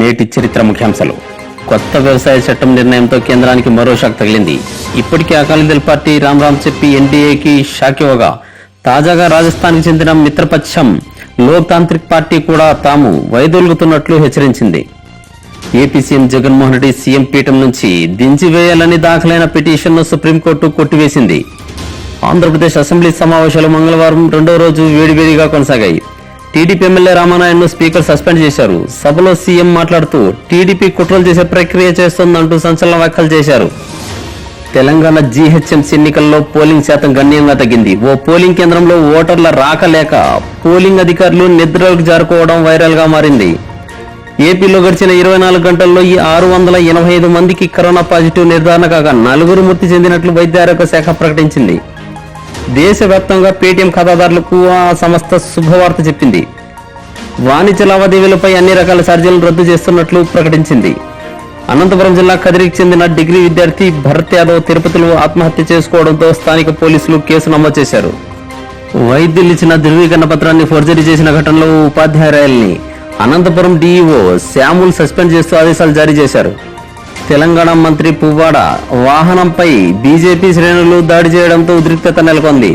నేటి చరిత్ర ముఖ్యాంశాలు. కొత్త వ్యవసాయ చట్టం నిర్ణయంతో కేంద్రానికి మరో షాక్ తగిలింది. ఇప్పటికే అకాలీదళ పార్టీ రామ్ రామ్ చెప్పి ఎన్డీఏకి షాక్ ఇవ్వగా తాజాగా రాజస్థాన్కి చెందిన మిత్రపక్షం లోక్ తాంత్రిక్ పార్టీ కూడా తాము వైదొలుగుతున్నట్లు హెచ్చరించింది. AP CM Jaganmohan Reddy CM పీఠం నుంచి దించివేయాలని దాఖలైన పిటిషన్ను సుప్రీంకోర్టు కొట్టివేసింది. ఆంధ్రప్రదేశ్ అసెంబ్లీ సమావేశాలు మంగళవారం రెండో రోజు వేడివేడిగా కొనసాగాయి. టీడీపీ ఎమ్మెల్యే రామానాయుడును స్పీకర్ సస్పెండ్ చేశారు. సభలో సీఎం మాట్లాడుతూ టీడీపీ కుట్రలు చేసే ప్రక్రియ చేస్తోందంటూ సంచలన వ్యాఖ్యలు చేశారు. తెలంగాణ జీహెచ్ఎంసీ ఎన్నికల్లో పోలింగ్ శాతం గణనీయంగా తగ్గింది. ఓ పోలింగ్ కేంద్రంలో ఓటర్ల రాక లేక పోలింగ్ అధికారులు నిద్రలకు జారుకోవడం వైరల్గా మారింది. ఏపీలో గడిచిన ఇరవై నాలుగు గంటల్లో ఈ ఆరు వందల ఎనభై ఐదు మందికి కరోనా పాజిటివ్ నిర్ధారణ కాగా నలుగురు మృతి చెందినట్లు వైద్య ఆరోగ్య శాఖ ప్రకటించింది. దేశవ్యాప్తంగా పేటీఎం ఖాతాదారులకు ఆ సంస్థ శుభవార్త చెప్పింది. వాణిజ్య లావాదేవీలపై అన్ని రకాల ఛార్జీలను రద్దు చేస్తున్నట్లు ప్రకటించింది. అనంతపురం జిల్లా కదిరికి చెందిన డిగ్రీ విద్యార్థి భరత్ యాదవ్ తిరుపతిలో ఆత్మహత్య చేసుకోవడంతో స్థానిక పోలీసులు కేసు నమోదు చేశారు. వైద్యులు ఇచ్చిన ధృవీకరణ పత్రాన్ని ఫోర్జరీ చేసిన ఘటనలో ఓ ఉపాధ్యాయురాయల్ని అనంతపురం డీఈఓ శ్యాముల్ సస్పెండ్ చేస్తూ ఆదేశాలు జారీ చేశారు. తెలంగాణ మంత్రి పువ్వాడ వాహనంపై బీజేపీ శ్రేణులు దాడి చేయడంతో ఉద్రిక్తత నెలకొంది.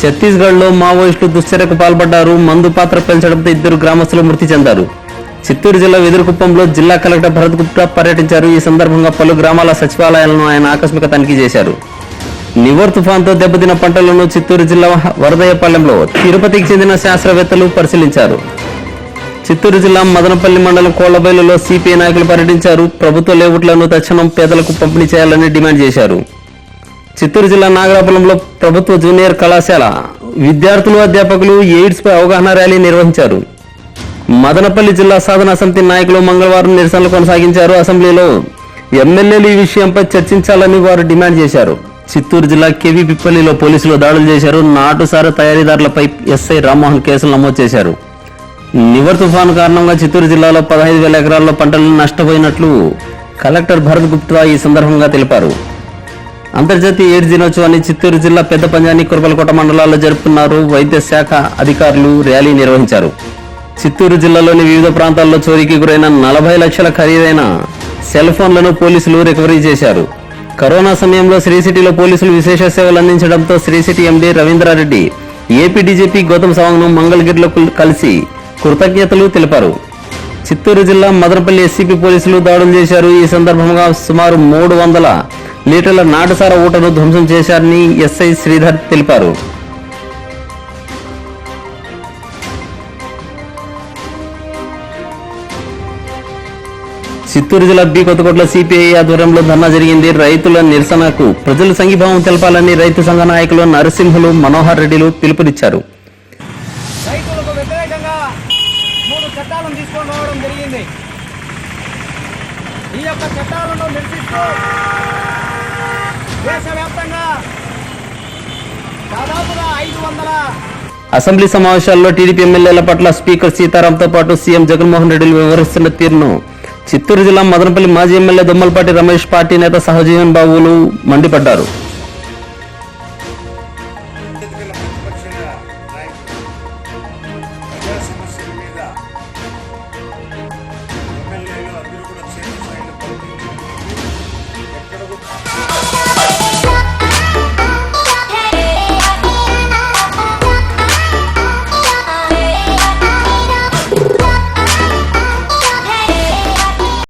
ఛత్తీస్గఢ్లో మావోయిస్టులు దుశ్చర్యకు పాల్పడ్డారు. మందు పాత్ర పెంచడంతో ఇద్దరు గ్రామస్తులు మృతి చెందారు. చిత్తూరు జిల్లా వెదురుకుప్పంలో జిల్లా కలెక్టర్ భరత్ గుప్తా పర్యటించారు. ఈ సందర్భంగా పలు గ్రామాల సచివాలయాలను ఆయన ఆకస్మిక తనిఖీ చేశారు. నివర్ తుఫాన్తో దెబ్బతిన్న పంటలను చిత్తూరు జిల్లా వరదయ్యపాలెంలో తిరుపతికి చెందిన శాస్త్రవేత్తలు పరిశీలించారు. చిత్తూరు జిల్లా మదనపల్లి మండలం కోళ్ళబైలులో సిపిఐ నాయకులు పర్యటించారు. ప్రభుత్వ లేఅవుట్లను తక్షణం పేదలకు పంపిణీ చేయాలని డిమాండ్ చేశారు. చిత్తూరు జిల్లా నాగరాపురంలో ప్రభుత్వ జూనియర్ కళాశాల విద్యార్థులు అధ్యాపకులు ఎయిడ్స్ పై అవగాహన ర్యాలీ నిర్వహించారు. మదనపల్లి జిల్లా సాధన సమితి నాయకులు మంగళవారం నిరసనలు కొనసాగించారు. అసెంబ్లీలో ఎమ్మెల్యేలు ఈ విషయంపై చర్చించాలని వారు డిమాండ్ చేశారు. చిత్తూరు జిల్లా కేవీ పిప్పల్లిలో పోలీసులు దాడులు చేశారు. నాటుసార తయారీదారులపై ఎస్ఐ రామ్మోహన్ కేసులు నమోదు చేశారు. నివర్ తుఫాను కారణంగా చిత్తూరు జిల్లాలో పదహైదు వేల ఎకరాల్లో పంటలు నష్టపోయినట్లు కలెక్టర్ భరత్ గుప్తా ఈ సందర్భంగా తెలిపారు. అంతర్జాతీయ ఎయిడ్స్ దినోత్సవాన్ని చిత్తూరు జిల్లా పెద్ద పంజాని కురపలకోట మండలాల్లో జరుపుకున్నారు వైద్య శాఖ అధికారులు ర్యాలీ నిర్వహించారు. చిత్తూరు జిల్లాలోని వివిధ ప్రాంతాల్లో చోరీకి గురైన నలభై లక్షల ఖరీదైన సెల్ ఫోన్లను పోలీసులు రికవరీ చేశారు. కరోనా సమయంలో శ్రీ సిటీలో పోలీసులు విశేష సేవలు అందించడంతో Sri City MD Ravindrareddy AP DGP Gautam సవాంగ్ను మంగళగిరిలో కలిసి కృతజ్ఞతలు తెలిపారు. చిత్తూరు జిల్లా మదనపల్లి ఎస్సీపీ పోలీసులు దాడులు చేశారు. ఈ సందర్భంగా సుమారు మూడు వందల లీటర్ల నాటుసార ఊటను ధ్వంసం చేశారని ఎస్ఐ శ్రీధర్ తెలిపారు. చిత్తూరు జిల్లా బి కొత్తకోట్ల సిపిఐ ఆధ్వర్యంలో ధర్నా జరిగింది. రైతుల నిరసనకు ప్రజలు సంఘీభావం తెలపాలని రైతు సంఘ నాయకులు నరసింహులు మనోహర్ రెడ్డిలు పిలుపునిచ్చారు. చట్టాలను తీసుకొని రావడం జరిగింది. ఈ యొక్క చట్టాలను నిర్దిస్తూ దేశవ్యాప్తంగా దాదాపుగా ఐదు వందల అసెంబ్లీ సమావేశాల్లో టీడీపీ ఎమ్మెల్యేల పట్ల స్పీకర్ సీతారాంతో పాటు సీఎం జగన్మోహన్ రెడ్డి వివరిస్తున్న తీరును చిత్తూరు జిల్లా మదనపల్లి మాజీ ఎమ్మెల్యే దొమ్మలపాటి రమేష్ పార్టీ నేత సహజీవన్ బాబులు మండిపడ్డారు.